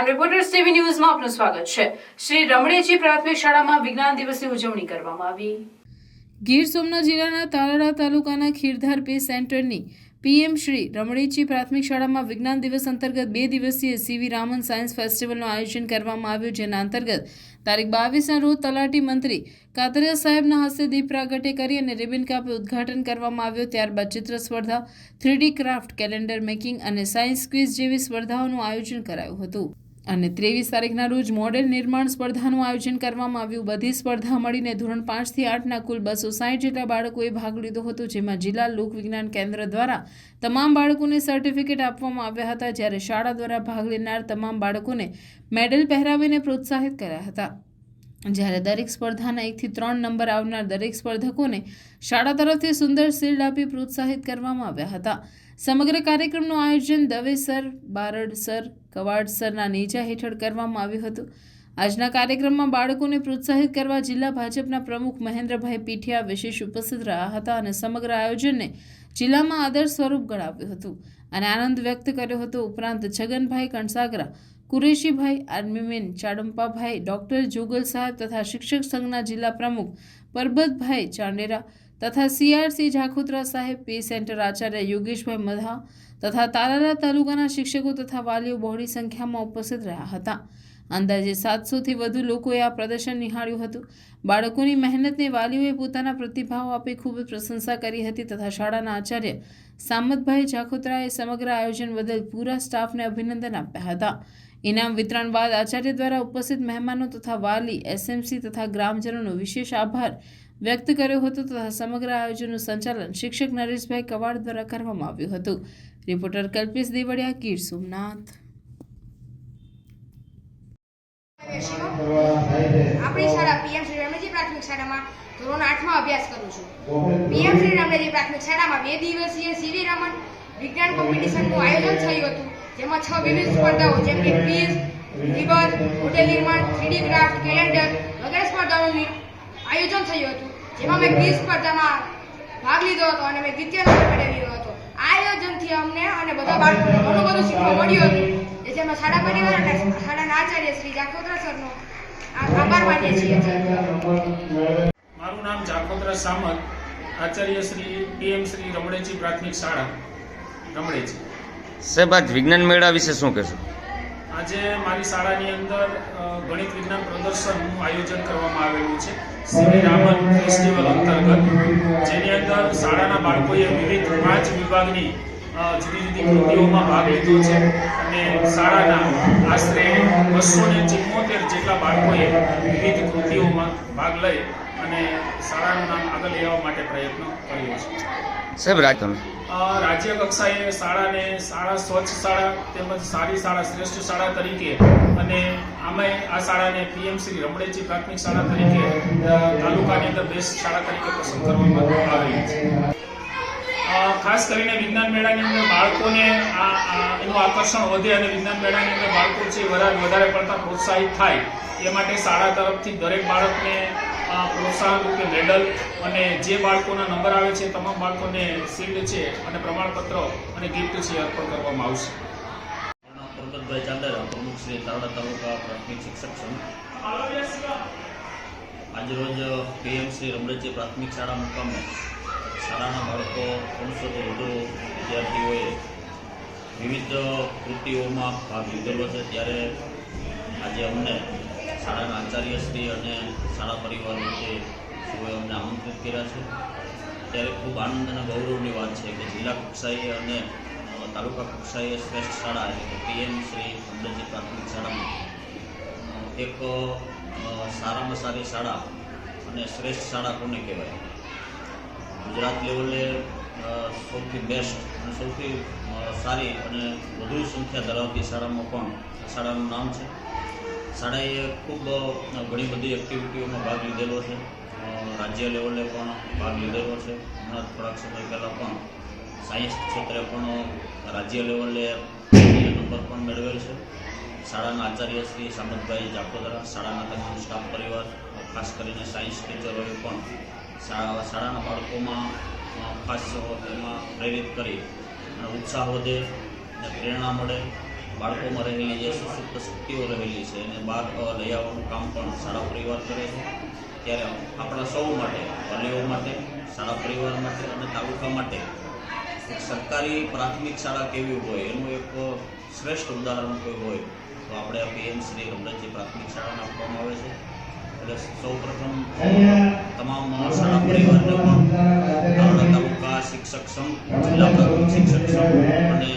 Prime reporters TV ન્યૂઝમાં આપનું સ્વાગત છે. શ્રી રમણેજી પ્રાથમિક શાળામાં વિજ્ઞાન દિવસની ઉજવણી કરવામાં આવી. ગીર સોમનાથ જિલ્લાના તાલાળા તાલુકાના ખીરધાર પે સેન્ટરની પીએમ શ્રી રમણેજી પ્રાથમિક શાળામાં વિજ્ઞાન દિવસ અંતર્ગત બે દિવસીય સીવી રામન સાયન્સ ફેસ્ટિવલનું આયોજન કરવામાં આવ્યું, જેના અંતર્ગત તારીખ બાવીસના રોજ તલાટી મંત્રી કાતરિયા સાહેબના હસ્તે દીપ પ્રાગટ્ય કરી અને રિબિન કાપે ઉદ્ઘાટન કરવામાં આવ્યું. ત્યારબાદ ચિત્ર સ્પર્ધા, three D craft, calendar making અને સાયન્સ ક્વિઝ જેવી સ્પર્ધાઓનું આયોજન કરાયું હતું. અને ત્રેવીસ તારીખના રોજ મોડેલ નિર્માણ સ્પર્ધાનું આયોજન કરવામાં આવ્યું. બધી સ્પર્ધા મળીને ધોરણ પાંચથી આઠના કુલ બસો સાઠ જેટલા બાળકોએ ભાગ લીધો હતો, જેમાં જિલ્લા લોકવિજ્ઞાન કેન્દ્ર દ્વારા તમામ બાળકોને સર્ટિફિકેટ આપવામાં આવ્યા હતા, જ્યારે શાળા દ્વારા ભાગ લેનાર તમામ બાળકોને મેડલ પહેરાવીને પ્રોત્સાહિત કર્યા હતા. જ્યારે દરેક સ્પર્ધાના એકથી ત્રણ નંબર આવનાર દરેક સ્પર્ધકોને શાળા તરફથી સુંદર શિલ્ડ આપી પ્રોત્સાહિત કરવામાં આવ્યા હતા. સમગ્ર કાર્યક્રમનું આયોજન દવે સર, બારડ સર, કવાડ સરના નેજા હેઠળ કરવામાં આવ્યું હતું. આજના કાર્યક્રમમાં બાળકોને પ્રોત્સાહિત કરવા જિલ્લા ભાજપના પ્રમુખ મહેન્દ્રભાઈ પીઠિયા વિશેષ ઉપસ્થિત રહ્યા હતા અને સમગ્ર આયોજનને જિલ્લામાં આદર્શ સ્વરૂપ ગણાવ્યું હતું. અને આનંદ વ્યક્ત કર્યો હતો. ઉપરાંત છગનભાઈ કણસાગરા કુરેશીભાઈ, આર્મીમેન ચાડંપાભાઈ, ડૉક્ટર જોગલ સાહેબ તથા શિક્ષક સંઘના જિલ્લા પ્રમુખ પરબતભાઈ ચાંડેરા તથા સીઆરસી જાખોત્રા સાહેબ, પે સેન્ટર આચાર્ય યોગેશભાઈ મધા તથા તાલાલા તાલુકાના શિક્ષકો તથા વાલીઓ બહોળી સંખ્યામાં ઉપસ્થિત રહ્યા હતા. અંદાજે સાતસોથી વધુ લોકોએ આ પ્રદર્શન નિહાળ્યું હતું. બાળકોની મહેનતને વાલીઓએ પોતાના પ્રતિભાવ આપી ખૂબ જ પ્રશંસા કરી હતી તથા શાળાના આચાર્ય સામતભાઈ જાખોત્રાએ સમગ્ર આયોજન બદલ પૂરા સ્ટાફને અભિનંદન આપ્યા હતા. ઇનામ વિતરણ બાદ આચાર્ય દ્વારા ઉપસ્થિત મહેમાનો તથા વાલી, એસએમસી તથા ગ્રામજનોનો વિશેષ આભાર વ્યક્ત કર્યો હતો તથા સમગ્ર આયોજનનું સંચાલન શિક્ષક નરેશભાઈ કવાડ દ્વારા કરવામાં આવ્યું હતું. રિપોર્ટર કલ્પેશ દેવડિયા કીર સોમનાથ. આપણી શાળા પીએમ શ્રી રમણજી પ્રાથમિક શાળામાં ધોરણ આઠમાં અભ્યાસ કરું છું. પીએમ શ્રી રમણજી પ્રાથમિક શાળામાં બે દિવસીય સીવી રમણ વિજ્ઞાન કોમ્પિટિશનનું આયોજન થયું હતું. જેમાં છ વિવિધ સ્પર્ધાઓ, જેમ કે ક્વિઝ નિબંધ હોટેલ નિર્માણ, થ્રીડી ક્રાફ્ટ, કેલેન્ડર વગેરે સ્પર્ધાઓનું આયોજન થયું હતું. જેમાં મેં ક્વિઝ સ્પર્ધામાં ભાગ લીધો હતો અને મેં દ્વિતીય નંબર મેળવ્યો હતો. આ આયોજનથી અમને અને બધા બાળકોને ઘણું બધું શીખવા મળ્યું હતું. કે જેમાં શાળા પરિવાર અને શાળાના આચાર્ય શ્રી જાખોત્રા સરનો આભાર માનીએ છીએ. મારું નામ જાખોત્રા સામત, આચાર્ય શ્રી પીએમ શ્રી રમણેજી પ્રાથમિક શાળા રમણેજી. સાહેબ આજ વિજ્ઞાન મેળા વિશે શું કહેશો? આજે મારી શાળાની અંદર ગણિત વિજ્ઞાન પ્રદર્શનનું આયોજન કરવામાં આવેલું છે. શ્રી રામન ફેસ્ટિવલ અંતર્ગત જેની અંદર શાળાના બાળકોએ વિવિધ પાંચ વિભાગની જુદી જુદી કૃતિઓમાં ભાગ લીધો છે અને શાળાના આશરે બસો ને ચુમ્મોતેર જેટલા બાળકોએ વિવિધ કૃતિઓમાં ભાગ લઈ અને શાળાનું નામ આગળ લેવા માટે પ્રયત્ન કર્યો છે. સાહેબ રાજ તમે? રાજ્ય કક્ષાએ શાળાને શાળા, સ્વચ્છ શાળા તેમજ સારી શાળા, શ્રેષ્ઠ શાળા તરીકે અને આમાં આ શાળાને પીએમ શ્રી રમણેજી પ્રાથમિક શાળા તરીકે તાલુકાની અંદર બેસ્ટ શાળા તરીકે પસંદ કરવામાં આવી છે. ખાસ કરીને વિજ્ઞાન મેળાની અંદર બાળકોને એનું આકર્ષણ વધે અને વિજ્ઞાન મેળાની અંદર બાળકો છે વધારે પડતા પ્રોત્સાહિત થાય એ માટે શાળા તરફથી દરેક બાળકને પ્રોત્સાહન રૂપે મેડલ અને જે બાળકોના નંબર આવે છે તમામ બાળકોને શિલ્ડ છે અને પ્રમાણપત્ર અને ગિફ્ટ છે અર્પણ કરવામાં આવશે. પરબતભાઈ ચાંદરા, પ્રમુખ શ્રી તારડા તાલુકા પ્રાથમિક શિક્ષક સંઘ. આજરોજ પીએમસી રમરજી પ્રાથમિક શાળા મુકામે શાળાના બાળકો ત્રણસોથી વધુ વિદ્યાર્થીઓએ વિવિધ કૃતિઓમાં ભાગ લીધેલો છે. ત્યારે આજે અમને શાળાના આચાર્યશ્રી અને શાળા પરિવાર વચ્ચે સૌએ અમને આમંત્રિત કર્યા છે. ત્યારે ખૂબ આનંદ અને ગૌરવની વાત છે કે જિલ્લા કક્ષાએ અને તાલુકા કક્ષાએ શ્રેષ્ઠ શાળા એટલે કે પીએમ શ્રી અંબેજી પ્રાથમિક શાળામાં. એક સારામાં સારી શાળા અને શ્રેષ્ઠ શાળા કોને કહેવાય? ગુજરાત લેવલે સૌથી બેસ્ટ અને સૌથી સારી અને વધુ સંખ્યા ધરાવતી શાળામાં પણ શાળાનું નામ છે. શાળાએ ખૂબ ઘણી બધી એક્ટિવિટીઓમાં ભાગ લીધેલો છે. રાજ્ય લેવલે પણ ભાગ લીધેલો છે. હમણાં થોડાક સમય પહેલાં પણ સાયન્સ ક્ષેત્રે પણ રાજ્ય લેવલે નંબર પણ મેળવેલ છે. શાળાના આચાર્ય શ્રી સામતભાઈ જાકોદરા શાળાના તમામ સ્ટાફ પરિવાર, ખાસ કરીને સાયન્સ ટીચરોએ પણ શાળા શાળાના બાળકોમાં ખાસ એમાં પ્રેરિત કરી અને ઉત્સાહ વધે અને પ્રેરણા મળે. બાળકોમાં રહેલી જે સશક્ત શક્તિઓ રહેલી છે એને બહાર લઈ આવવાનું કામ પણ શાળા પરિવાર કરે છે. ત્યારે આપણા સૌ માટે વાલીઓ માટે, શાળા પરિવાર માટે અને તાલુકા માટે સરકારી પ્રાથમિક શાળા કેવી હોય, એનું એક શ્રેષ્ઠ ઉદાહરણ કોઈ હોય, તો આપણે પીએમ શ્રી રમરજી પ્રાથમિક શાળાને આપવામાં આવે છે. એટલે સૌ પ્રથમ તમામ શાળા પરિવારને પણ તાલુકા શિક્ષક સંઘ, જિલ્લા પ્રાથમિક શિક્ષક સંઘ અને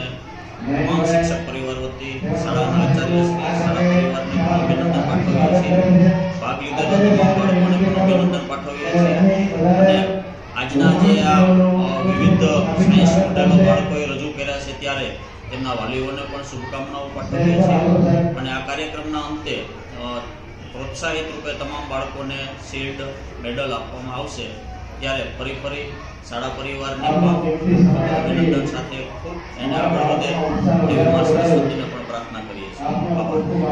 વિવિધ સાયન્સ મોડેલો બાળકોએ રજૂ કર્યા છે ત્યારે તેમના વાલીઓને પણ શુભકામનાઓ પાઠવીએ છીએ. અને આ કાર્યક્રમના અંતે પ્રોત્સાહિત રૂપે તમામ બાળકોને શિલ્ડ મેડલ આપવામાં આવશે. ત્યારે ફરી ફરી શાળા પરિવારને અભિનંદન સાથે એને આગળ વધે એવી મા સરસ્વતીને પણ પ્રાર્થના કરીએ છીએ.